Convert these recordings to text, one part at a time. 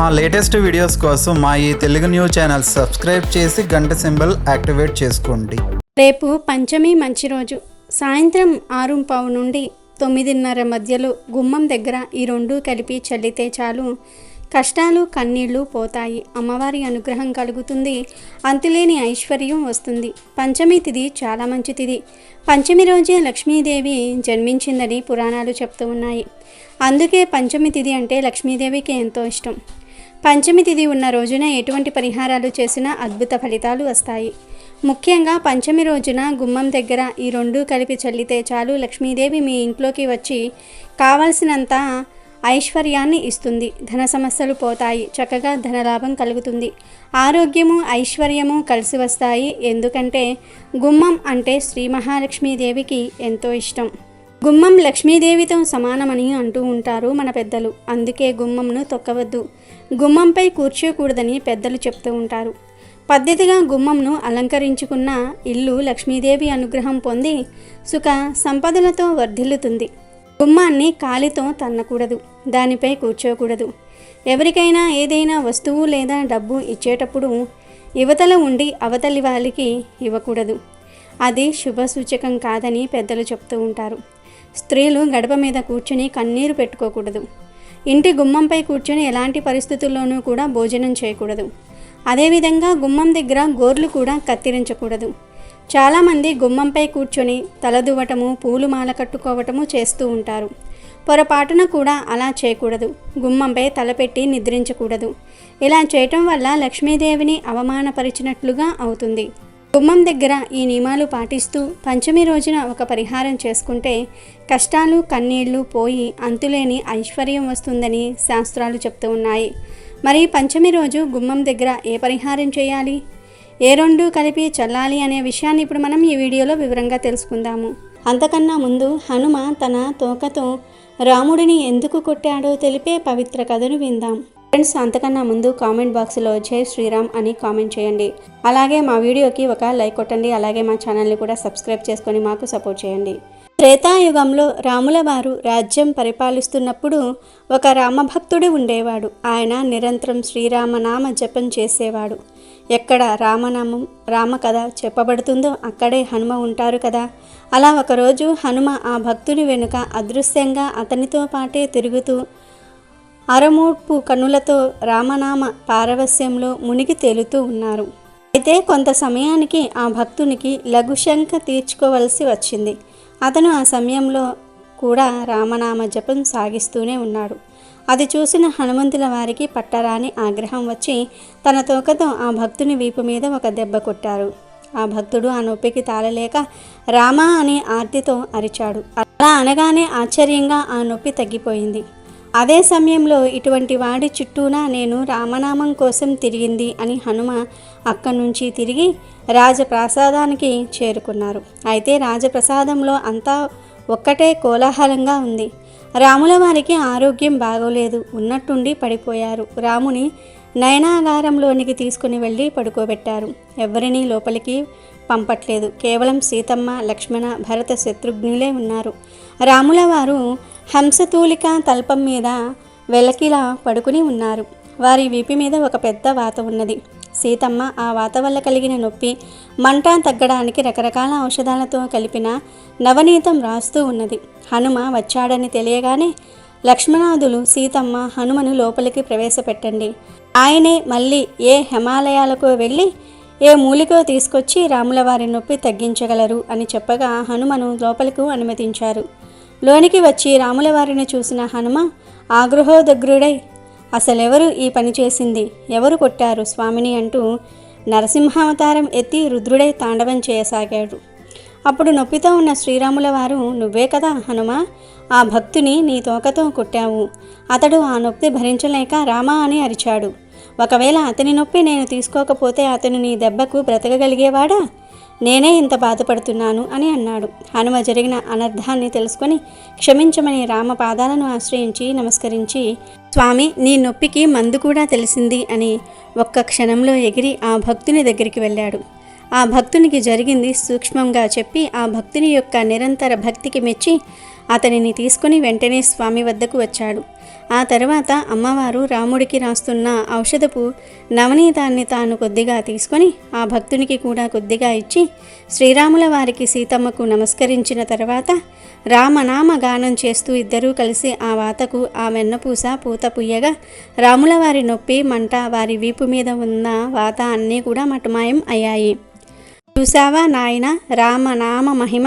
మా latest videos కోసం మా ఈ తెలుగు న్యూస్ ఛానల్ సబ్స్క్రైబ్ చేసి గంట సింబల్ యాక్టివేట్ చేసుకోండి. రేపు పంచమి మంచి రోజు. సాయంత్రం ఆరు పావు నుండి తొమ్మిదిన్నర మధ్యలో గుమ్మం దగ్గర ఈ రెండు కలిపి చల్లితే చాలు. కష్టాలు కన్నీళ్ళు పోతాయి. అమ్మవారి అనుగ్రహం కలుగుతుంది. అంతులేని ఐశ్వర్యం వస్తుంది. పంచమి తిథి చాలా మంచి తిథి పంచమి రోజే లక్ష్మీదేవి జన్మించిందని పురాణాలు చెప్తూ ఉన్నాయి. అందుకే పంచమి తిథి అంటే లక్ష్మీదేవికి ఎంతో ఇష్టం. పంచమి తిథి ఉన్న రోజున ఎటువంటి పరిహారాలు చేసినా అద్భుత ఫలితాలు వస్తాయి. ముఖ్యంగా పంచమి రోజున గుమ్మం దగ్గర ఈ రెండు కలిపి చల్లితే చాలు లక్ష్మీదేవి మీ ఇంట్లోకి వచ్చి కావలసినంత ఐశ్వర్యాన్ని ఇస్తుంది. ధన సమస్యలు పోతాయి. చక్కగా ధనలాభం కలుగుతుంది. ఆరోగ్యము ఐశ్వర్యము కలిసి వస్తాయి. ఎందుకంటే గుమ్మం అంటే శ్రీ మహాలక్ష్మీదేవికి ఎంతో ఇష్టం. గుమ్మం లక్ష్మీదేవితో సమానమని అంటూ ఉంటారు మన పెద్దలు. అందుకే గుమ్మంను తొక్కవద్దు. గుమ్మంపై కూర్చోకూడదని పెద్దలు చెప్తూ ఉంటారు. పద్ధతిగా గుమ్మంను అలంకరించుకున్న ఇల్లు లక్ష్మీదేవి అనుగ్రహం పొంది సుఖ సంపదలతో వర్ధిల్లుతుంది. గుమ్మాన్ని కాలితో తన్నకూడదు దానిపై కూర్చోకూడదు. ఎవరికైనా ఏదైనా వస్తువు లేదా డబ్బు ఇచ్చేటప్పుడు యువతల ఉండి అవతలి వాళ్ళకి ఇవ్వకూడదు. అది శుభ సూచకం కాదని పెద్దలు చెప్తూ ఉంటారు. స్త్రీలు గడప మీద కూర్చుని కన్నీరు పెట్టుకోకూడదు. ఇంటి గుమ్మంపై కూర్చొని ఎలాంటి పరిస్థితుల్లోనూ కూడా భోజనం చేయకూడదు. అదేవిధంగా గుమ్మం దగ్గర గోర్లు కూడా కత్తిరించకూడదు. చాలామంది గుమ్మంపై కూర్చొని తలదువ్వటము పూలు మాల కట్టుకోవటము చేస్తూ ఉంటారు. పొరపాటున కూడా అలా చేయకూడదు. గుమ్మంపై తలపెట్టి నిద్రించకూడదు. ఇలా చేయటం వల్ల లక్ష్మీదేవిని అవమానపరిచినట్లుగా అవుతుంది. గుమ్మం దగ్గర ఈ నియమాలు పాటిస్తూ పంచమి రోజున ఒక పరిహారం చేసుకుంటే కష్టాలు కన్నీళ్ళు పోయి అంతులేని ఐశ్వర్యం వస్తుందని శాస్త్రాలు చెప్తూ ఉన్నాయి. మరి పంచమి రోజు గుమ్మం దగ్గర ఏ పరిహారం చేయాలి? ఏ రెండు కలిపి చల్లాలి అనే విషయాన్ని ఇప్పుడు మనం ఈ వీడియోలో వివరంగా తెలుసుకుందాము. అంతకన్నా ముందు హనుమ తన తోకతో రాముడిని ఎందుకు కొట్టాడో తెలిపే పవిత్ర కథను విందాం. ఫ్రెండ్స్ అంతకన్నా ముందు కామెంట్ బాక్స్లో జై శ్రీరామ్ అని కామెంట్ చేయండి. అలాగే మా వీడియోకి ఒక లైక్ కొట్టండి అలాగే మా ఛానల్ని కూడా సబ్స్క్రైబ్ చేసుకొని మాకు సపోర్ట్ చేయండి. త్రేతాయుగంలో రాముల వారు రాజ్యం పరిపాలిస్తున్నప్పుడు ఒక రామభక్తుడు ఉండేవాడు. ఆయన నిరంతరం శ్రీరామనామ జపం చేసేవాడు. ఎక్కడ రామనామం రామ కథ చెప్పబడుతుందో అక్కడే హనుమ ఉంటారు కదా. అలా ఒకరోజు హనుమ ఆ భక్తుని వెనుక అదృశ్యంగా అతనితో పాటే తిరుగుతూ అరమూడ్పు కనులతో రామనామ పారవస్యంలో మునిగి తేలుతూ ఉన్నారు. అయితే కొంత సమయానికి ఆ భక్తునికి లఘుశంక తీర్చుకోవలసి వచ్చింది. అతను ఆ సమయంలో కూడా రామనామ జపం సాగిస్తూనే ఉన్నాడు. అది చూసిన హనుమంతుల వారికి పట్టరాని ఆగ్రహం వచ్చి తన తోకతో ఆ భక్తుని వీపు మీద ఒక దెబ్బ కొట్టారు. ఆ భక్తుడు ఆ నొప్పికి తాళలేక రామా అనే ఆర్తితో అరిచాడు. అలా అనగానే ఆశ్చర్యంగా ఆ నొప్పి తగ్గిపోయింది. అదే సమయంలో ఇటువంటి వాడి చుట్టూనా నేను రామనామం కోసం తిరిగింది అని హనుమ అక్కడి నుంచి తిరిగి రాజప్రాసాదానికి చేరుకున్నారు. అయితే రాజప్రసాదంలో అంతా ఒక్కటే కోలాహలంగా ఉంది. రాముల వారికి ఆరోగ్యం బాగోలేదు. ఉన్నట్టుండి పడిపోయారు. రాముని నయనాగారంలోనికి తీసుకుని వెళ్ళి పడుకోబెట్టారు. ఎవరినీ లోపలికి పంపట్లేదు. కేవలం సీతమ్మ లక్ష్మణ భరత శత్రుఘ్నులే ఉన్నారు. రాముల వారు హంసతూలిక తల్పం మీద వెలకిలా పడుకుని ఉన్నారు. వారి వీపి మీద ఒక పెద్ద వాత ఉన్నది. సీతమ్మ ఆ వాత వల్ల కలిగిన నొప్పి మంట తగ్గడానికి రకరకాల ఔషధాలతో కలిపిన నవనీతం రాస్తూ ఉన్నది. హనుమ వచ్చాడని తెలియగానే లక్ష్మణాదులు సీతమ్మ హనుమను లోపలికి ప్రవేశపెట్టండి. ఆయనే మళ్ళీ ఏ హిమాలయాలకు వెళ్ళి ఏ మూలికో తీసుకొచ్చి రాములవారి నొప్పి తగ్గించగలరు అని చెప్పగా హనుమను లోపలికి అనుమతించారు. లోనికి వచ్చి రాములవారిని చూసిన హనుమ ఆగృహోదగ్రుడై అసలెవరు ఈ పని చేసింది? ఎవరు కొట్టారు? స్వామిని అంటూ నరసింహావతారం ఎత్తి రుద్రుడై తాండవం చేయసాగాడు. అప్పుడు నొప్పితో ఉన్న శ్రీరాముల వారు నువ్వే కదా హనుమ ఆ భక్తుని నీ తోకతో కొట్టావు. అతడు ఆ నొప్పి భరించలేక రామా అని అరిచాడు. ఒకవేళ అతని నొప్పి నేను తీసుకోకపోతే అతను నీ దెబ్బకు బ్రతకగలిగేవాడా? నేనే ఇంత బాధపడుతున్నాను అని అన్నాడు. హనుమ జరిగిన అనర్థాన్ని తెలుసుకొని క్షమించమని రామ పాదాలను ఆశ్రయించి నమస్కరించి స్వామి నీ నొప్పికి మందు కూడా తెలిసింది అని ఒక్క క్షణంలో ఎగిరి ఆ భక్తుని దగ్గరికి వెళ్ళాడు. ఆ భక్తునికి జరిగింది సూక్ష్మంగా చెప్పి ఆ భక్తుని యొక్క నిరంతర భక్తికి మెచ్చి అతనిని తీసుకుని వెంటనే స్వామి వద్దకు వచ్చాడు. ఆ తర్వాత అమ్మవారు రాముడికి రాస్తున్న ఔషధపు నవనీతాన్ని తాను కొద్దిగా తీసుకొని ఆ భక్తునికి కూడా కొద్దిగా ఇచ్చి శ్రీరాముల వారికి సీతమ్మకు నమస్కరించిన తర్వాత రామనామ గానం చేస్తూ ఇద్దరూ కలిసి ఆ వాతకు ఆ వెన్నపూస పూత పుయ్యగా రాముల వారి నొప్పి మంట వారి వీపు మీద ఉన్న వాత అన్నీ కూడా మటుమాయం అయ్యాయి. చూసావా నాయన? రామనామ మహిమ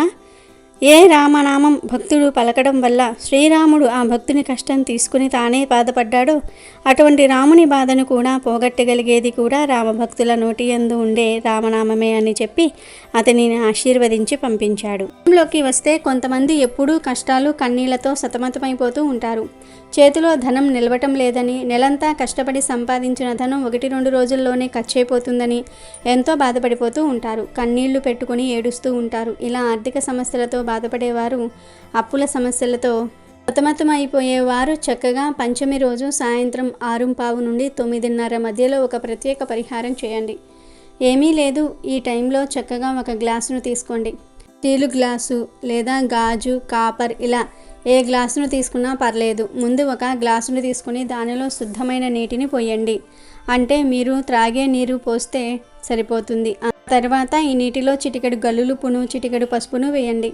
ఏ రామనామం భక్తుడు పలకడం వల్ల శ్రీరాముడు ఆ భక్తుని కష్టం తీసుకుని తానే బాధపడ్డాడో? అటువంటి రాముని బాధను కూడా పోగొట్టగలిగేది కూడా రామభక్తుల నోటి యందు ఉండే రామనామమే అని చెప్పి అతనిని ఆశీర్వదించి పంపించాడు. లోకి వస్తే కొంతమంది ఎప్పుడూ కష్టాలు కన్నీళ్ళతో సతమతమైపోతూ ఉంటారు. చేతిలో ధనం నిలవటం లేదని నెలంతా కష్టపడి సంపాదించిన ధనం ఒకటి రెండు రోజుల్లోనే ఖర్చయిపోతుందని ఎంతో బాధపడిపోతూ ఉంటారు. కన్నీళ్ళు పెట్టుకుని ఏడుస్తూ ఉంటారు. ఇలా ఆర్థిక సమస్యలతో బాధపడేవారు. అప్పుల సమస్యలతో అయిపోయేవారు చక్కగా పంచమి రోజు సాయంత్రం ఆరుంపావు నుండి తొమ్మిదిన్నర మధ్యలో ఒక ప్రత్యేక పరిహారం చేయండి. ఏమీ లేదు. ఈ టైంలో చక్కగా ఒక గ్లాసును తీసుకోండి. స్టీలు గ్లాసు లేదా గాజు కాపర్ ఇలా ఏ గ్లాసును తీసుకున్నా పర్లేదు. ముందు ఒక గ్లాసును తీసుకుని దానిలో శుద్ధమైన నీటిని పోయండి. అంటే మీరు త్రాగే నీరు పోస్తే సరిపోతుంది. ఆ తర్వాత ఈ నీటిలో చిటికెడు గల్లులుపును చిటికెడు పసుపును వేయండి.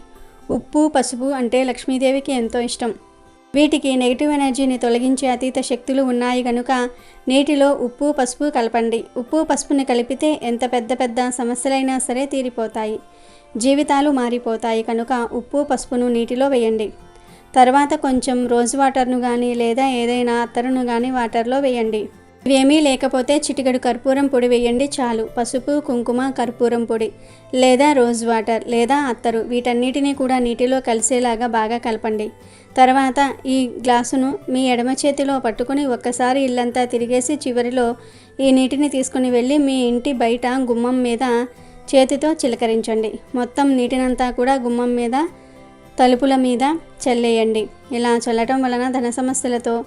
ఉప్పు పసుపు అంటే లక్ష్మీదేవికి ఎంతో ఇష్టం. వీటికి నెగిటివ్ ఎనర్జీని తొలగించే అతీత శక్తులు ఉన్నాయి కనుక నీటిలో ఉప్పు పసుపు కలపండి. ఉప్పు పసుపుని కలిపితే ఎంత పెద్ద పెద్ద సమస్యలైనా సరే తీరిపోతాయి. జీవితాలు మారిపోతాయి కనుక ఉప్పు పసుపును నీటిలో వేయండి. తర్వాత కొంచెం రోజ్ వాటర్ను కానీ లేదా ఏదైనా అత్తరును కానీ వాటర్లో వేయండి. ఇవేమీ లేకపోతే చిటికెడు కర్పూరం పొడి వేయండి చాలు. పసుపు కుంకుమ కర్పూరం పొడి. లేదా రోజ్ వాటర్ లేదా అత్తరు. వీటన్నిటిని కూడా నీటిలో కలిసేలాగా బాగా కలపండి. తర్వాత ఈ గ్లాసును మీ ఎడమ చేతిలో పట్టుకుని ఒక్కసారి ఇల్లంతా తిరిగేసి చివరిలో ఈ నీటిని తీసుకుని వెళ్ళి మీ ఇంటి బయట గుమ్మం మీద చేతితో చిలకరించండి. మొత్తం నీటినంతా కూడా గుమ్మం మీద తలుపుల మీద చల్లేయండి. ఇలా చల్లటం వలన ధన సమస్యలతో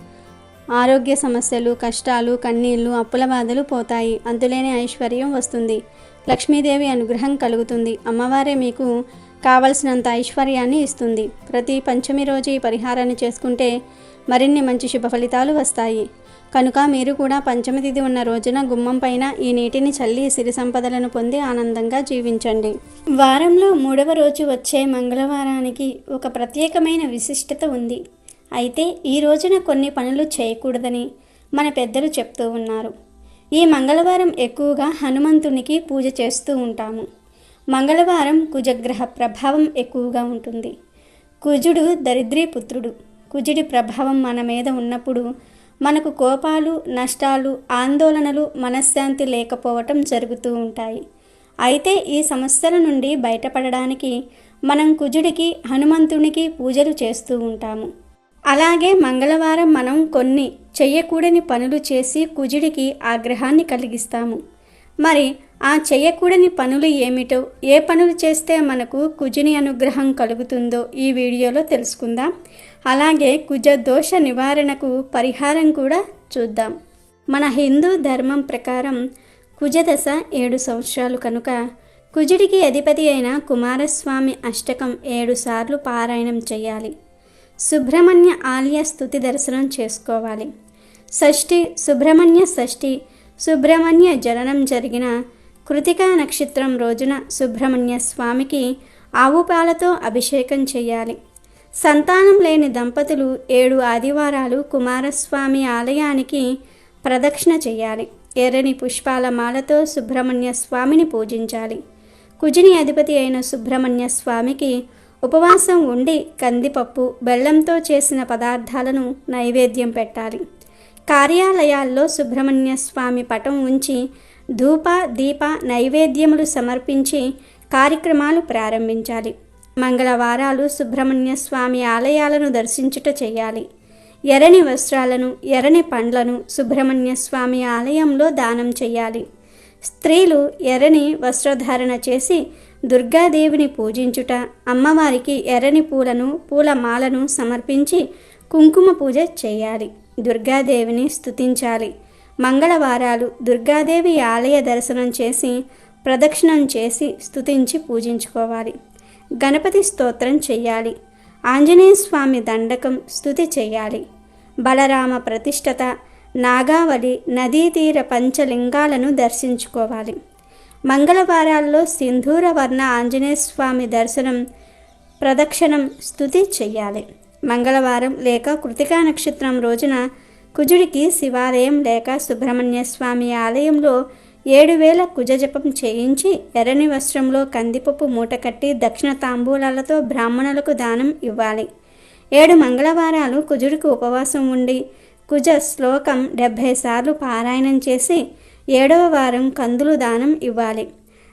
ఆరోగ్య సమస్యలు కష్టాలు కన్నీళ్ళు అప్పుల బాధలు పోతాయి. అంతులేని ఐశ్వర్యం వస్తుంది. లక్ష్మీదేవి అనుగ్రహం కలుగుతుంది. అమ్మవారే మీకు కావలసినంత ఐశ్వర్యాన్ని ఇస్తుంది. ప్రతి పంచమి రోజు ఈ పరిహారాన్ని చేసుకుంటే మరిన్ని మంచి శుభ ఫలితాలు వస్తాయి. కనుక మీరు కూడా పంచమి తిథి ఉన్న రోజున గుమ్మం పైన ఈ నీటిని చల్లి సిరి సంపదలను పొంది ఆనందంగా జీవించండి. వారంలో మూడవ రోజు వచ్చే మంగళవారానికి ఒక ప్రత్యేకమైన విశిష్టత ఉంది. అయితే ఈ రోజున కొన్ని పనులు చేయకూడదని మన పెద్దలు చెప్తూ ఉన్నారు. ఈ మంగళవారం ఎక్కువగా హనుమంతునికి పూజ చేస్తూ ఉంటాము. మంగళవారం కుజగ్రహ ప్రభావం ఎక్కువగా ఉంటుంది. కుజుడు దరిద్రీ పుత్రుడు. కుజుడి ప్రభావం మన మీద ఉన్నప్పుడు మనకు కోపాలు నష్టాలు ఆందోళనలు మనశ్శాంతి లేకపోవటం జరుగుతూ ఉంటాయి. అయితే ఈ సమస్యల నుండి బయటపడడానికి మనం కుజుడికి హనుమంతునికి పూజలు చేస్తూ ఉంటాము. అలాగే మంగళవారం మనం కొన్ని చెయ్యకూడని పనులు చేసి కుజుడికి ఆగ్రహాన్ని కలిగిస్తాము. మరి ఆ చెయ్యకూడని పనులు ఏమిటో ఏ పనులు చేస్తే మనకు కుజుని అనుగ్రహం కలుగుతుందో ఈ వీడియోలో తెలుసుకుందాం. అలాగే కుజ దోష నివారణకు పరిహారం కూడా చూద్దాం. మన హిందూ ధర్మం ప్రకారం కుజదశ ఏడు సంవత్సరాలు కనుక కుజుడికి అధిపతి అయిన కుమారస్వామి అష్టకం ఏడు సార్లు పారాయణం చేయాలి. సుబ్రహ్మణ్య ఆలయ స్థుతి దర్శనం చేసుకోవాలి. షష్ఠి సుబ్రహ్మణ్య షష్ఠి సుబ్రహ్మణ్య జననం జరిగిన కృతికా నక్షత్రం రోజున సుబ్రహ్మణ్య స్వామికి ఆవు పాలతో అభిషేకం చేయాలి. సంతానం లేని దంపతులు ఏడు ఆదివారాలు కుమారస్వామి ఆలయానికి ప్రదక్షిణ చేయాలి. ఎర్రని పుష్పాల మాలతో సుబ్రహ్మణ్య స్వామిని పూజించాలి. కుజిని అధిపతి అయిన సుబ్రహ్మణ్య స్వామికి ఉపవాసం ఉండి కందిపప్పు బెల్లంతో చేసిన పదార్థాలను నైవేద్యం పెట్టాలి. కార్యాలయాల్లో సుబ్రహ్మణ్య స్వామి పటం ఉంచి ధూప దీప నైవేద్యములు సమర్పించి కార్యక్రమాలు ప్రారంభించాలి. మంగళవారాలు సుబ్రహ్మణ్య స్వామి ఆలయాలను దర్శించుట చేయాలి. ఎర్రని వస్త్రాలను ఎర్రని పండ్లను సుబ్రహ్మణ్య స్వామి ఆలయంలో దానం చేయాలి. స్త్రీలు ఎర్రని వస్త్రధారణ చేసి దుర్గాదేవిని పూజించుట అమ్మవారికి ఎర్రని పూలను పూలమాలను సమర్పించి కుంకుమ పూజ చేయాలి. దుర్గాదేవిని స్థుతించాలి మంగళవారాలు దుర్గాదేవి ఆలయ దర్శనం చేసి ప్రదక్షిణం చేసి స్థుతించి పూజించుకోవాలి. గణపతి స్తోత్రం చెయ్యాలి ఆంజనేయ స్వామి దండకం స్థుతి చేయాలి. బలరామ ప్రతిష్టత నాగావళి నదీ తీర పంచలింగాలను దర్శించుకోవాలి. మంగళవారాల్లో సింధూర వర్ణ ఆంజనేయ స్వామి దర్శనం ప్రదక్షిణం స్థుతి చెయ్యాలి. మంగళవారం లేక కృతికా నక్షత్రం రోజున కుజుడికి శివాలయం లేక సుబ్రహ్మణ్య స్వామి ఆలయంలో ఏడు వేల కుజజపం చేయించి ఎర్రని వస్త్రంలో కందిపప్పు మూట కట్టి దక్షిణ తాంబూలాలతో బ్రాహ్మణులకు దానం ఇవ్వాలి. ఏడు మంగళవారాలు కుజుడికి ఉపవాసం ఉండి కుజ శ్లోకం డెబ్భై సార్లు పారాయణం చేసి ఏడవ వారం కందులు దానం ఇవ్వాలి.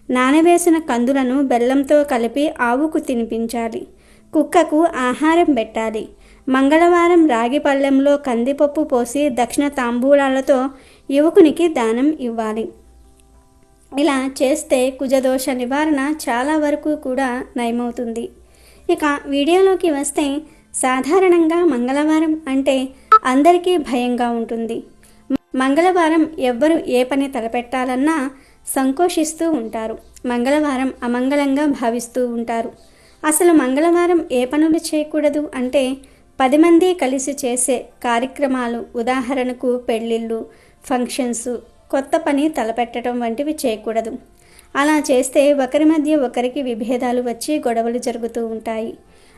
నానవేసిన కందులను బెల్లంతో కలిపి ఆవుకు తినిపించాలి. కుక్కకు ఆహారం పెట్టాలి. మంగళవారం రాగి పళ్ళెంలో కందిపప్పు పోసి దక్షిణ తాంబూలాలతో యువకునికి దానం ఇవ్వాలి. ఇలా చేస్తే కుజదోష నివారణ చాలా వరకు కూడా నయమవుతుంది. ఇక వీడియోలోకి వస్తే సాధారణంగా మంగళవారం అంటే అందరికీ భయంగా ఉంటుంది. మంగళవారం ఎవ్వరు ఏ పని తలపెట్టాలన్నా సంకోషిస్తూ ఉంటారు. మంగళవారం అమంగళంగా భావిస్తూ ఉంటారు. అసలు మంగళవారం ఏ పనులు చేయకూడదు అంటే పది మంది కలిసి చేసే కార్యక్రమాలు ఉదాహరణకు పెళ్ళిళ్ళు ఫంక్షన్స్ కొత్త పని తలపెట్టడం వంటివి చేయకూడదు. అలా చేస్తే ఒకరి మధ్య ఒకరికి విభేదాలు వచ్చి గొడవలు జరుగుతూ ఉంటాయి.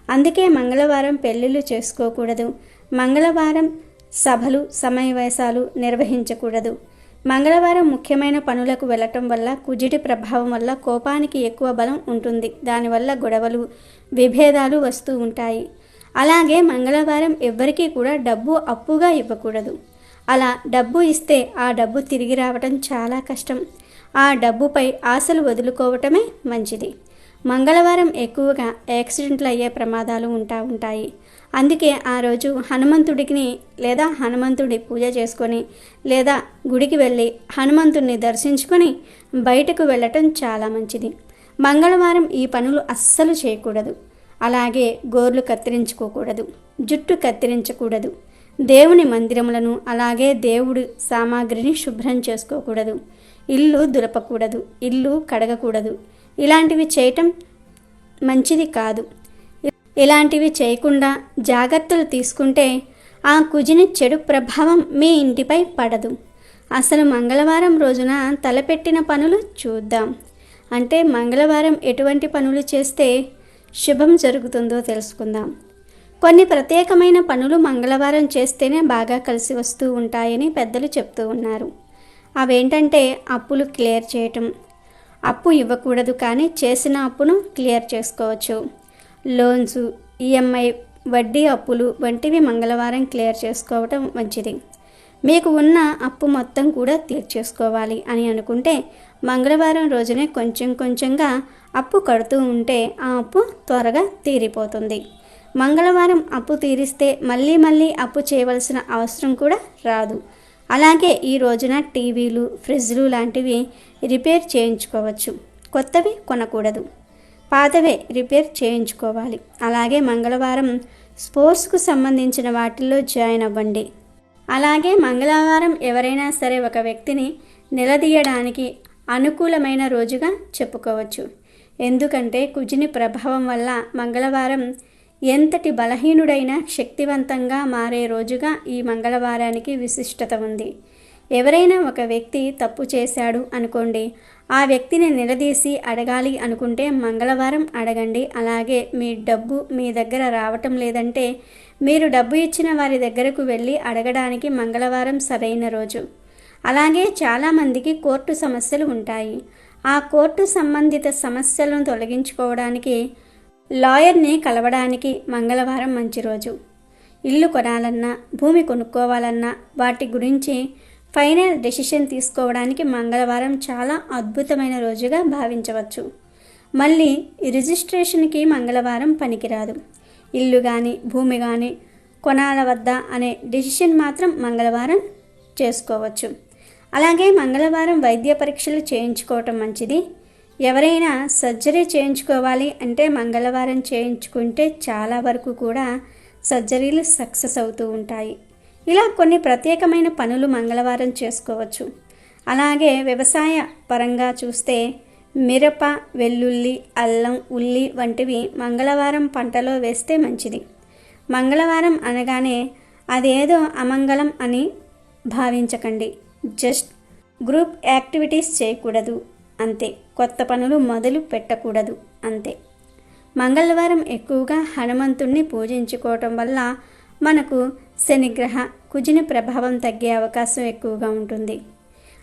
అందుకే మంగళవారం పెళ్ళిళ్ళు చేసుకోకూడదు. మంగళవారం సభలు సమావేశాలు నిర్వహించకూడదు. మంగళవారం ముఖ్యమైన పనులకు వెళ్ళటం వల్ల కుజిటి ప్రభావం వల్ల కోపానికి ఎక్కువ బలం ఉంటుంది. దానివల్ల గొడవలు విభేదాలు వస్తూ ఉంటాయి. అలాగే మంగళవారం ఎవ్వరికీ కూడా డబ్బు అప్పుగా ఇవ్వకూడదు. అలా డబ్బు ఇస్తే ఆ డబ్బు తిరిగి రావటం చాలా కష్టం. ఆ డబ్బుపై ఆశలు వదులుకోవటమే మంచిది. మంగళవారం ఎక్కువగా యాక్సిడెంట్లు అయ్యే ప్రమాదాలు ఉంటా ఉంటాయి. అందుకే ఆ రోజు హనుమంతుడికి లేదా హనుమంతుడి పూజ చేసుకొని లేదా గుడికి వెళ్ళి హనుమంతుడిని దర్శించుకొని బయటకు వెళ్ళటం చాలా మంచిది. మంగళవారం ఈ పనులు అస్సలు చేయకూడదు. అలాగే గోర్లు కత్తిరించుకోకూడదు. జుట్టు కత్తిరించకూడదు. దేవుని మందిరములను అలాగే దేవుడి సామాగ్రిని శుభ్రం చేసుకోకూడదు. ఇల్లు దులపకూడదు. ఇల్లు కడగకూడదు. ఇలాంటివి చేయటం మంచిది కాదు. ఇలాంటివి చేయకుండా జాగ్రత్తలు తీసుకుంటే ఆ కుజిని చెడు ప్రభావం మీ ఇంటిపై పడదు. అసలు మంగళవారం రోజున తలపెట్టిన పనులు చూద్దాం. అంటే మంగళవారం ఎటువంటి పనులు చేస్తే శుభం జరుగుతుందో తెలుసుకుందాం. కొన్ని ప్రత్యేకమైన పనులు మంగళవారం చేస్తేనే బాగా కలిసి వస్తూ ఉంటాయని పెద్దలు చెప్తూ ఉన్నారు. అవేంటంటే అప్పులు క్లియర్ చేయటం. అప్పు ఇవ్వకూడదు కానీ చేసిన అప్పును క్లియర్ చేసుకోవచ్చు. లోన్స్ ఈఎంఐ వడ్డీ అప్పులు వంటివి మంగళవారం క్లియర్ చేసుకోవటం మంచిది. మీకు ఉన్న అప్పు మొత్తం కూడా తీర్చేసుకోవాలి అని అనుకుంటే మంగళవారం రోజునే కొంచెం కొంచెంగా అప్పు కడుతూ ఉంటే ఆ అప్పు త్వరగా తీరిపోతుంది. మంగళవారం అప్పు తీరిస్తే మళ్ళీ మళ్ళీ అప్పు చేయవలసిన అవసరం కూడా రాదు. అలాగే ఈ రోజున టీవీలు ఫ్రిడ్జ్లు లాంటివి రిపేర్ చేయించుకోవచ్చు. కొత్తవి కొనకూడదు. పాతవే రిపేర్ చేయించుకోవాలి. అలాగే మంగళవారం స్పోర్ట్స్కు సంబంధించిన వాటిల్లో జాయిన్ అవ్వండి. అలాగే మంగళవారం ఎవరైనా సరే ఒక వ్యక్తిని నిలదీయడానికి అనుకూలమైన రోజుగా చెప్పుకోవచ్చు. ఎందుకంటే కుజిని ప్రభావం వల్ల మంగళవారం ఎంతటి బలహీనుడైనా శక్తివంతంగా మారే రోజుగా ఈ మంగళవారానికి విశిష్టత ఉంది. ఎవరైనా ఒక వ్యక్తి తప్పు చేశాడు అనుకోండి ఆ వ్యక్తిని నిలదీసి అడగాలి అనుకుంటే మంగళవారం అడగండి. అలాగే మీ డబ్బు మీ దగ్గర రావటం లేదంటే మీరు డబ్బు ఇచ్చిన వారి దగ్గరకు వెళ్ళి అడగడానికి మంగళవారం సరైన రోజు. అలాగే చాలామందికి కోర్టు సమస్యలు ఉంటాయి. ఆ కోర్టు సంబంధిత సమస్యలను తొలగించుకోవడానికి లాయర్ని కలవడానికి మంగళవారం మంచి రోజు. ఇల్లు కొనాలన్నా భూమి కొనుక్కోవాలన్నా వాటి గురించి ఫైనల్ డెసిషన్ తీసుకోవడానికి మంగళవారం చాలా అద్భుతమైన రోజుగా భావించవచ్చు. మళ్ళీ రిజిస్ట్రేషన్కి మంగళవారం పనికిరాదు. ఇల్లు కానీ భూమి కానీ కొనాల వద్ద అనే డెసిషన్ మాత్రం మంగళవారం చేసుకోవచ్చు. అలాగే మంగళవారం వైద్య పరీక్షలు చేయించుకోవటం మంచిది. ఎవరైనా సర్జరీ చేయించుకోవాలి అంటే మంగళవారం చేయించుకుంటే చాలా వరకు కూడా సర్జరీలు సక్సెస్ అవుతూ ఉంటాయి. ఇలా కొన్ని ప్రత్యేకమైన పనులు మంగళవారం చేసుకోవచ్చు. అలాగే వ్యవసాయ పరంగా చూస్తే మిరప వెల్లుల్లి అల్లం ఉల్లి వంటివి మంగళవారం పంటలో వేస్తే మంచిది. మంగళవారం అనగానే అదేదో అమంగళం అని భావించకండి. జస్ట్ గ్రూప్ యాక్టివిటీస్ చేయకూడదు. అంతే. కొత్త పనులు మొదలు పెట్టకూడదు. అంతే. మంగళవారం ఎక్కువగా హనుమంతుణ్ణి పూజించుకోవటం వల్ల మనకు శనిగ్రహ కుజిన ప్రభావం తగ్గే అవకాశం ఎక్కువగా ఉంటుంది.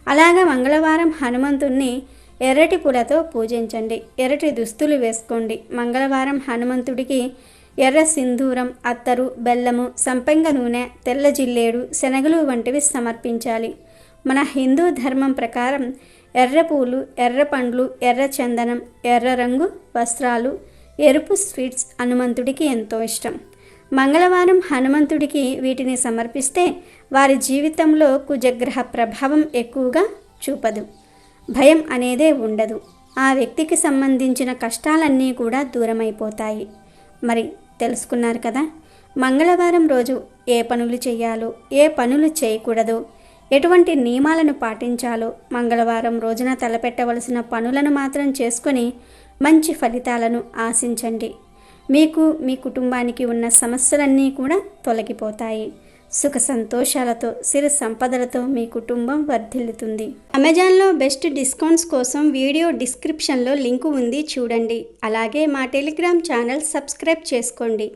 అలాగా మంగళవారం హనుమంతుణ్ణి ఎర్రటి పూలతో పూజించండి. ఎర్రటి దుస్తులు వేసుకోండి. మంగళవారం హనుమంతుడికి ఎర్ర సింధూరం అత్తరు బెల్లము సంపెంగ నూనె తెల్ల జిల్లేడు శనగలు వంటివి సమర్పించాలి. మన హిందూ ధర్మం ప్రకారం ఎర్ర పూలు ఎర్ర పండ్లు ఎర్ర చందనం ఎర్ర రంగు వస్త్రాలు ఎరుపు స్వీట్స్ హనుమంతుడికి ఎంతో ఇష్టం. మంగళవారం హనుమంతుడికి వీటిని సమర్పిస్తే వారి జీవితంలో కుజగ్రహ ప్రభావం ఎక్కువగా చూపదు. భయం అనేదే ఉండదు. ఆ వ్యక్తికి సంబంధించిన కష్టాలన్నీ కూడా దూరమైపోతాయి. మరి తెలుసుకున్నారు కదా? మంగళవారం రోజు ఏ పనులు చేయాలో ఏ పనులు చేయకూడదు ఎటువంటి నియమాలను పాటించాలో మంగళవారం రోజున తలపెట్టవలసిన పనులను మాత్రం చేసుకొని మంచి ఫలితాలను ఆశించండి. మీకు మీ కుటుంబానికి ఉన్న సమస్యలన్నీ కూడా తొలగిపోతాయి. సుఖ సంతోషాలతో సిరి సంపదలతో మీ కుటుంబం వర్ధిల్లుతుంది. అమెజాన్లో బెస్ట్ డిస్కౌంట్స్ కోసం వీడియో డిస్క్రిప్షన్లో లింకు ఉంది చూడండి. అలాగే మా టెలిగ్రామ్ ఛానల్ సబ్స్క్రైబ్ చేసుకోండి.